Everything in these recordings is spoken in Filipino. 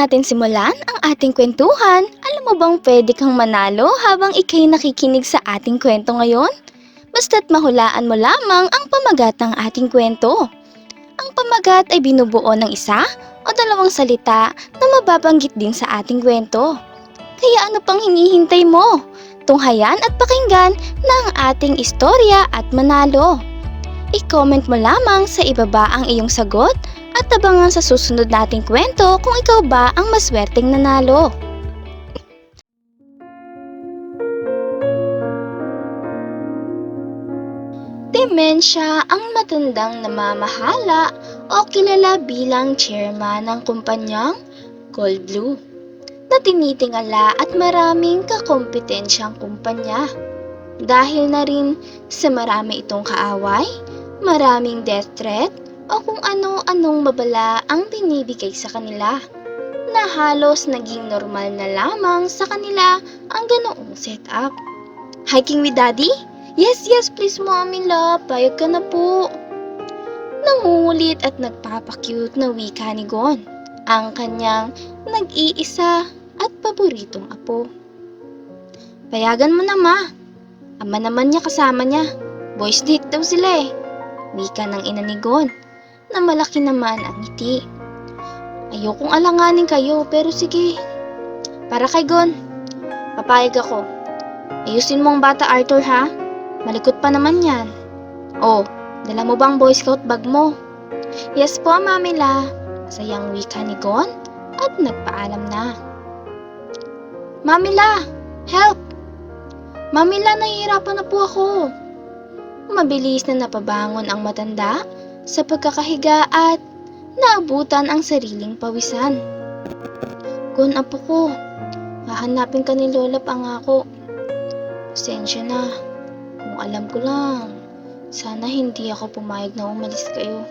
natin simulan ang ating kwentuhan. Alam mo bang pwede kang manalo habang ikay nakikinig sa ating kwento ngayon? Basta't mahulaan mo lamang ang pamagat ng ating kwento. Ang pamagat ay binubuo ng isa o dalawang salita na mababanggit din sa ating kwento. Kaya ano pang hinihintay mo? Tunghayan at pakinggan ang ating istorya at manalo. I-comment mo lamang sa ibaba ang iyong sagot at abangan sa susunod nating kwento kung ikaw ba ang maswerteng nanalo. Demensya ang matandang namamahala o kilala bilang chairman ng kumpanyang Gold Blue na tinitingala at maraming kakompetensyang kumpanya. Dahil na rin sa marami itong kaaway, maraming death threat o kung ano-anong babala ang binibigay sa kanila na halos naging normal na lamang sa kanila ang ganoong setup. Hiking with daddy? Yes, yes, please mommy love, payag ka na po. Nangungulit at nagpapakyut na wika ni Gon, ang kanyang nag-iisa at paboritong apo. Payagan mo na ma, ama naman niya kasama niya, boys date daw sila eh. Wika ng ina ni Gon, na malaki naman ang ngiti. Ayokong alanganin kayo, pero sige. Para kay Gon, papayag ako. Ayusin mo ang bata Arthur ha, malikot pa naman yan. Oh, dala mo bang Boy Scout bag mo? Yes po, Mamila. Sayang wika ni Gon at nagpaalam na. Mamila, help! Mamila, nahihirapan na po ako. Mabilis na napabangon ang matanda sa pagkakahiga at naabutan ang sariling pawisan. Gon, apo ko, hahanapin ka ni Lola pangako. Pasensya na, kung alam ko lang, sana hindi ako pumayag na umalis kayo.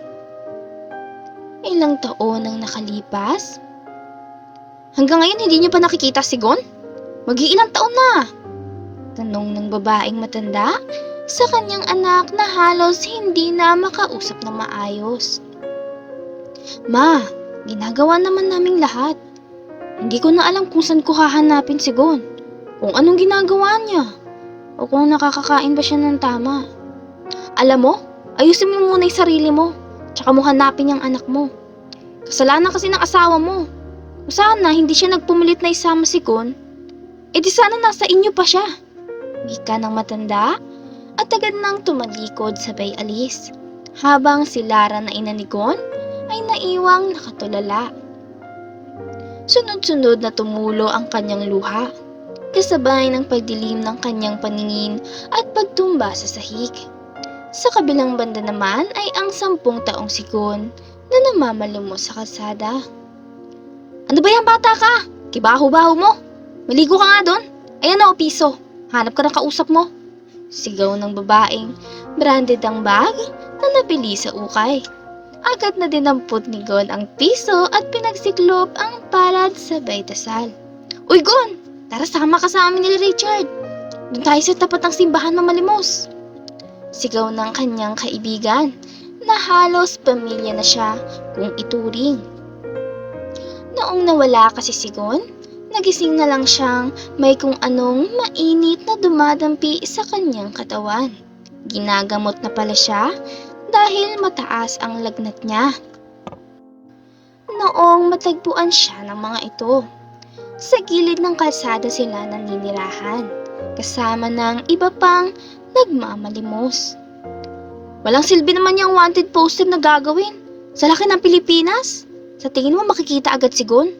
Ilang taon ang nakalipas? Hanggang ngayon hindi niyo pa nakikita si Gon? Mag-iilang taon na? Tanong ng babaeng matanda sa kanyang anak na halos hindi na makausap ng maayos. Ma, ginagawa naman naming lahat. Hindi ko na alam kung saan ko hahanapin si Gon. Kung anong ginagawa niya. O kung nakakakain ba siya ng tama. Alam mo, ayusin mo muna yung sarili mo. Tsaka mo hanapin yung anak mo. Kasalanan kasi ng asawa mo. Kung sana hindi siya nagpumilit na isama si Gon, eh di sana nasa inyo pa siya. Wika ng matanda at agad nang tumalikod sabay alis. Habang si Lara na ina ni Gon ay naiwang nakatulala. Sunod-sunod na tumulo ang kanyang luha, kasabay ng pagdilim ng kanyang paningin at pagtumba sa sahig. Sa kabilang banda naman ay ang sampung taong si Gon na namamalimos sa kalsada. Ano ba yan bata ka? Kibaho-baho mo? Maligo ka nga doon. Ayan o, piso. Hanap ka ng kausap mo. Sigaw ng babaeng branded ang bag na napili sa ukay. Agad na dinampot ni Gon ang piso at pinagsiklop ang palad sa dasal. Uy Gon! Tara sama ka sa amin ni Richard. Doon tayo sa tapat ng simbahan mamalimos. Sigaw ng kanyang kaibigan na halos pamilya na siya kung ituring. Noong nawala kasi si Gon, nagising na lang siyang may kung anong mainit na dumadampi sa kanyang katawan. Ginagamot na pala siya dahil mataas ang lagnat niya. Noong matagpuan siya ng mga ito, sa gilid ng kalsada sila naninirahan, kasama ng iba pang nagmamalimos. Walang silbi naman yung wanted poster na gagawin. Sa laki ng Pilipinas, sa tingin mo makikita agad si Gon?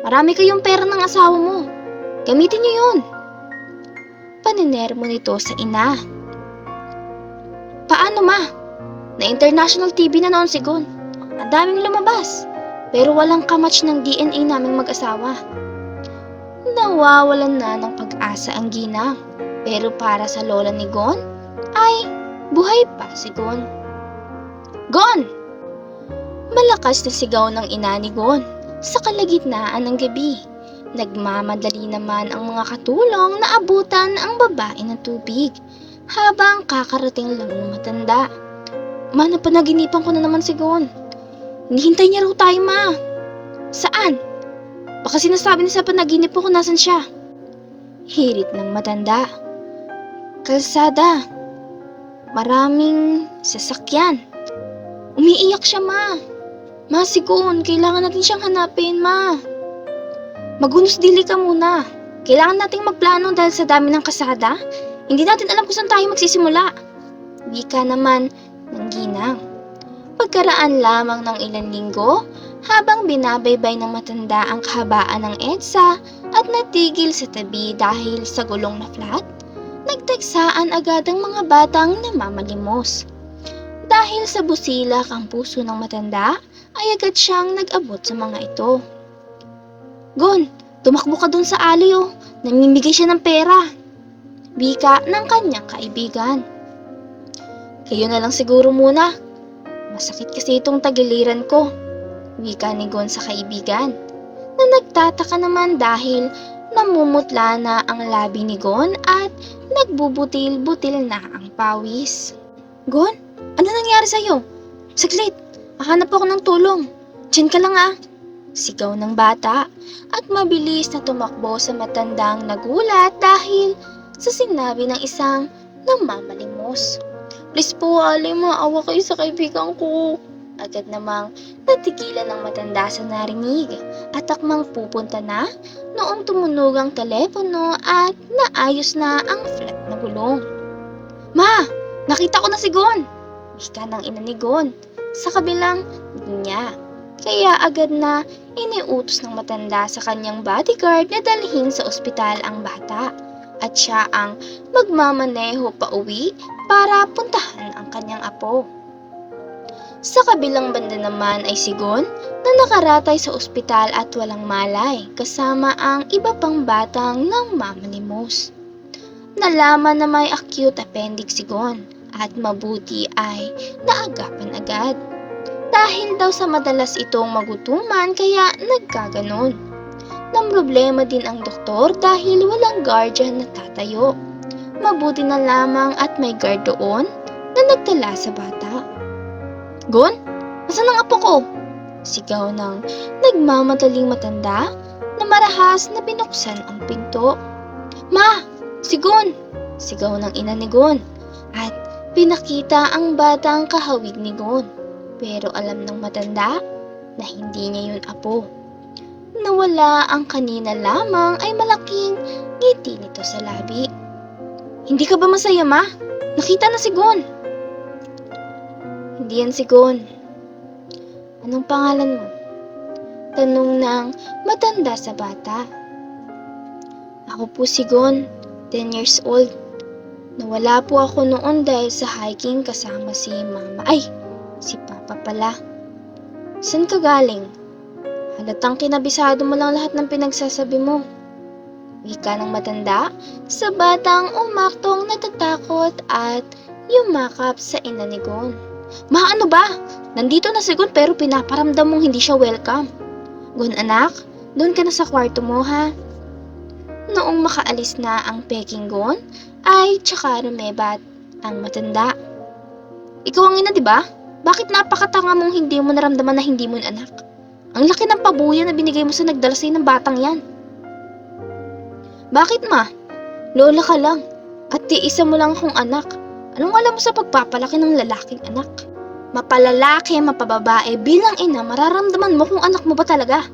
Marami kayong pera ng asawa mo. Gamitin niyo yun. Paninermo nito sa ina. Paano ma? Na international TV na noon si Gon. Ang daming lumabas. Pero walang kamatch ng DNA naming mag-asawa. Nawawalan na ng pag-asa ang ginang. Pero para sa lola ni Gon, ay buhay pa si Gon. Gon! Malakas na sigaw ng ina ni Gon sa kalagitnaan ng gabi. Nagmamadali naman ang mga katulong na abutan ang babae ng tubig habang kakarating lang ng matanda. Ma, napanaginipan ko na naman si Gon. Hinihintay niya raw tayo, ma. Saan? Baka sinasabi niya sa panaginip ko kung nasan siya. Hirit ng matanda. Kalsada. Maraming sasakyan. Umiiyak siya, ma. Ma, sigon, kailangan natin siyang hanapin, ma. Magunos dili ka muna. Kailangan nating magplano dahil sa dami ng kasada. Hindi natin alam kung saan tayo magsisimula. Wika naman ng ginang. Pagkaraan lamang ng ilang linggo, habang binabaybay ng matanda ang kahabaan ng EDSA at natigil sa tabi dahil sa gulong na flat, nagtagsaan agad ang mga batang namamalimos. Dahil sa busilak ang puso ng matanda, ay agad siyang nag-abot sa mga ito. Gon, tumakbo ka dun sa ali oh. Namimigay siya ng pera. Bika ng kanyang kaibigan. Kayo na lang siguro muna. Masakit kasi itong tagiliran ko. Wika ni Gon sa kaibigan. Na nagtataka naman dahil namumutla na ang labi ni Gon at nagbubutil-butil na ang pawis. Gon, ano nangyari sa'yo? Saglit, mahanap ako ng tulong. Diyan ka lang ah. Sigaw ng bata at mabilis na tumakbo sa matandang nagulat dahil sa sinabi ng isang namamalimos. Please po, Ali, maawa kayo sa kaibigan ko. Agad namang natigilan ng matanda sa narinig at akmang pupunta na noong tumunog ang telepono at naayos na ang flat na gulong. Ma! Nakita ko na si Gon! Wika ng ina ni Gon sa kabilang linya. Kaya agad na iniutos ng matanda sa kanyang bodyguard na dalhin sa ospital ang bata at siya ang magmamaneho pa uwi para puntahan ang kanyang apo. Sa kabilang banda naman ay si Gon na nakaratay sa ospital at walang malay kasama ang iba pang batang nang mamalimos. Nalaman na may acute appendix si Gon at mabuti ay naagapan agad. Dahil daw sa madalas itong magutuman kaya nagkaganon. Nang problema din ang doktor dahil walang guardian na tatayo. Mabuti na lamang at may guard doon na nagtala sa bata. Gon, nasan ang apo ko? Sigaw ng nagmamadaling matanda na marahas na binuksan ang pinto. Ma, si Gon! Sigaw ng ina ni Gon at pinakita ang batang kahawig ni Gon. Pero alam ng matanda na hindi niya yun apo. Nawala ang kanina lamang ay malaking ngiti nito sa labi. Hindi ka ba masaya ma? Nakita na si Gon. Hindi yan si Gon. Anong pangalan mo? Tanong ng matanda sa bata. Ako po si Gon, 10 years old. Nawala po ako noon dahil sa hiking kasama si mama. Ay, si papa pala. San ka galing? Halatang kinabisado mo lang lahat ng pinagsasabi mo. Wika ng matanda sa batang umaktong natatakot at yumakap sa ina ni Gon. Ma, ano ba? Nandito na si Gon pero pinaparamdam mong hindi siya welcome. Gon anak, doon ka na sa kwarto mo ha. Noong makaalis na ang peking Gon, ay tsaka rumebat ang matanda. Ikaw ang ina, di ba? Bakit napakatanga mong hindi mo naramdaman na hindi mo anak? Ang laki ng pabuya na binigay mo sa nagdala sa'yo ng batang yan. Bakit ma? Lola ka lang. At tiisa mo lang akong anak. Anong alam mo sa pagpapalaki ng lalaking anak? Mapalalaki, mapababae, bilang ina, mararamdaman mo kung anak mo ba talaga.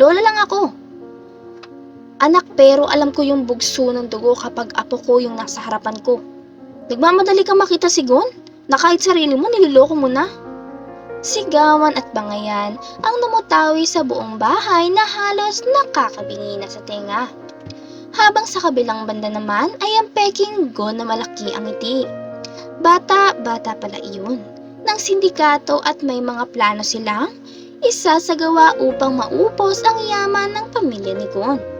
Lola lang ako. Anak pero alam ko yung bugso ng dugo kapag apo ko yung nasa harapan ko. Nagmamadali ka makita si Gon? Na kahit sarili mo niloloko mo na? Sigawan at bangayan ang namutawi sa buong bahay na halos nakakabingi na sa tenga. Habang sa kabilang banda naman ay ang peking Gon na malaki ang ngiti. Bata, bata pala iyon. Ng sindikato at may mga plano silang isasagawa upang maupos ang yaman ng pamilya ni Gon.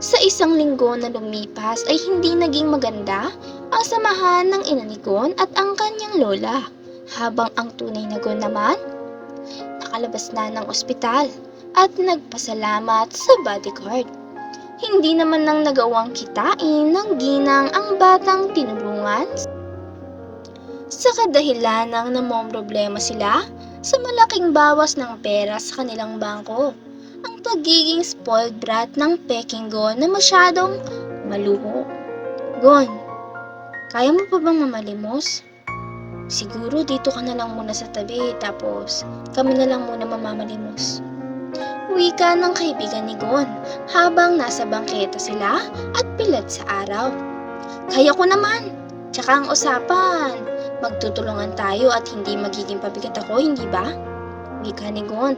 Sa isang linggo na lumipas ay hindi naging maganda ang samahan ng ina ni Gon at ang kanyang lola, habang ang tunay na Gon naman nakalabas na ng ospital at nagpasalamat sa bodyguard. Hindi naman nang nagawang kitain ng ginang ang batang tinulungan sa kadahilan ng namong problema sila sa malaking bawas ng pera sa kanilang bangko. Ang pagiging spoiled brat ng Peking Gon na masyadong maluho. Gon, kaya mo pa bang mamalimos? Siguro dito ka na lang muna sa tabi tapos kami na lang muna mamamalimos. Wika ng kaibigan ni Gon habang nasa bangketa sila at pilad sa araw. Kaya ko naman. Tsaka ang usapan, magtutulungan tayo at hindi magiging pabigat ako, hindi ba? Ni Gon.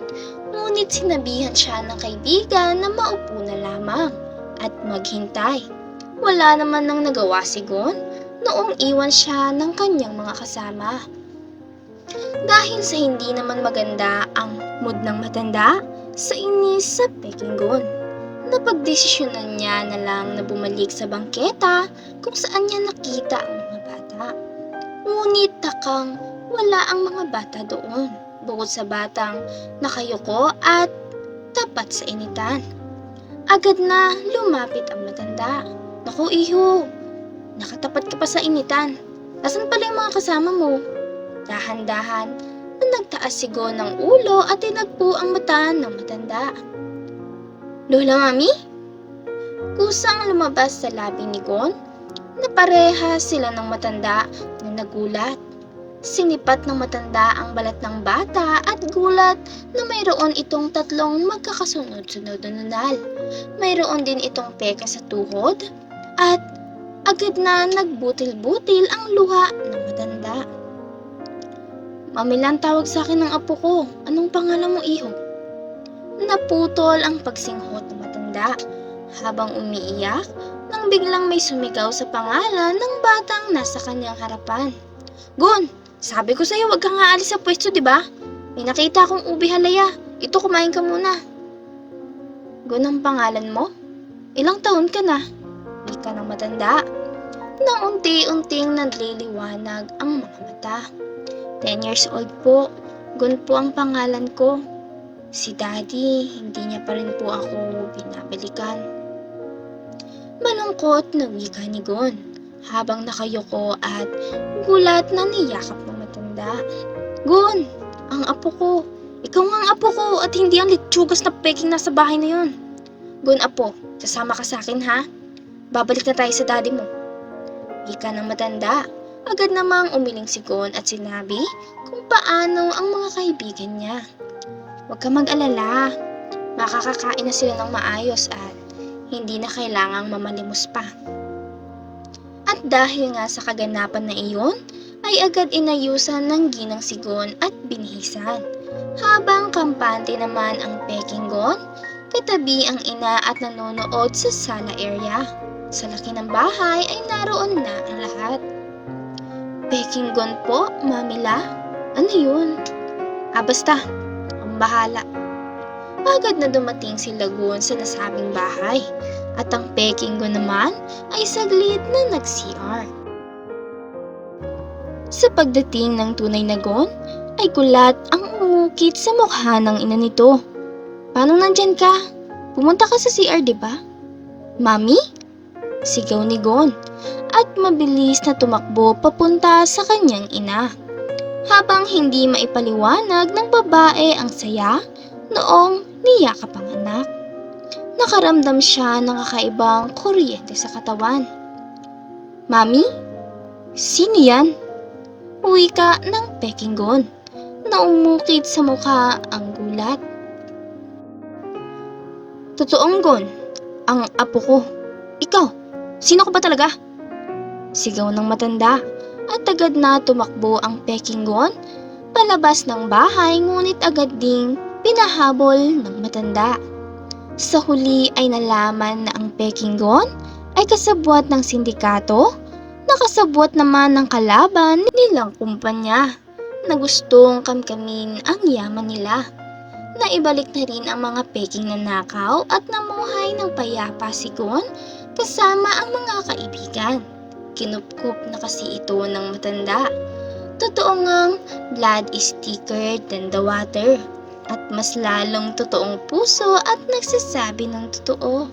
Ngunit sinabihan siya ng kaibigan na maupo na lamang at maghintay. Wala naman nang nagawa si Gon noong iwan siya ng kanyang mga kasama. Dahil sa hindi naman maganda ang mood ng matanda, sa inis sa Pekinggon. Napagdesisyonan niya na lang na bumalik sa bangketa kung saan niya nakita ang mga bata. Ngunit takang wala ang mga bata doon, bukod sa batang nakayuko at tapat sa initan. Agad na lumapit ang matanda. Naku iho, nakatapat ka pa sa initan. Asan pala yung mga kasama mo? Dahan-dahan na nagtaas si Gon ng ulo at tinagpo ang mata ng matanda. Lola Mami? Kusang lumabas sa labi ni Gon na pareha sila ng matanda na nagulat. Sinipat ng matanda ang balat ng bata at gulat na mayroon itong tatlong magkakasunod-sunod na nunal. Mayroon din itong peka sa tuhod at agad na nagbutil-butil ang luha ng matanda. Mamilan tawag sa akin ng apo ko. Anong pangalan mo, iho? Naputol ang pagsinghot ng matanda habang umiiyak nang biglang may sumigaw sa pangalan ng batang nasa kanyang harapan. Gon, sabi ko sa'yo wag kang aalis sa pwesto, di ba? May nakita akong ubi halaya. Ito, kumain ka muna. Gon ang pangalan mo? Ilang taon ka na? Di ka ng matanda. Nang unti-unting nagliliwanag ang mga mata. 10 years old po. Gon po ang pangalan ko. Si Daddy, hindi niya pa rin po ako binabalikan. Malungkot na wika ni Gon habang nakayuko at gulat na niyakap ng matanda. Gon, ang apo ko. Ikaw nga ang apo ko at hindi ang litsugas na peking nasa bahay na yun. Gon, apo, sasama ka sa akin ha? Babalik na tayo sa daddy mo. Wika ng matanda. Agad namang umiling si Gon at sinabi kung paano ang mga kaibigan niya. Huwag ka mag-alala. Makakakain na sila ng maayos at hindi na kailangang mamalimos pa. At dahil nga sa kaganapan na iyon, ay agad inayusan ng ginang si Gon at binihisan. Habang kampante naman ang Peking Gon, katabi ang ina at nanonood sa sala area. Sa laki ng bahay ay naroon na ang lahat. Peking Gon po, Mamila? Ano yun? Ah, basta. Ang bahala. Agad na dumating si Lagoon sa nasabing bahay. At ang Peking Gon naman ay saglit na nag-CR. Sa pagdating ng tunay na Gon, ay gulat ang umukit sa mukha ng ina nito. Paano nandyan ka? Pumunta ka sa CR, di ba? Mami? Sigaw ni Gon at mabilis na tumakbo papunta sa kanyang ina. Habang hindi maipaliwanag ng babae ang saya noong niyakap ang anak. Nakaramdam siya ng kakaibang kuryente sa katawan. Mami? Sino yan? Uwi ka ng Peking Gon na umukit sa mukha ang gulat. Totoong Gon, ang apo ko. Ikaw, sino ka ba talaga? Sigaw ng matanda at agad na tumakbo ang Peking Gon palabas ng bahay ngunit agad ding pinahabol ng matanda. Sa huli ay nalaman na ang Peking Gon ay kasabwat ng sindikato na kasabwat naman ng kalaban nilang kumpanya na gustong kamkamin ang yaman nila. Naibalik na rin ang mga Peking na nakaw at namuhay ng payapa si Gon kasama ang mga kaibigan. Kinupkup na kasi ito ng matanda. Totoo ngang blood is thicker than the water. At mas lalong totoong puso at nagsasabi ng totoo.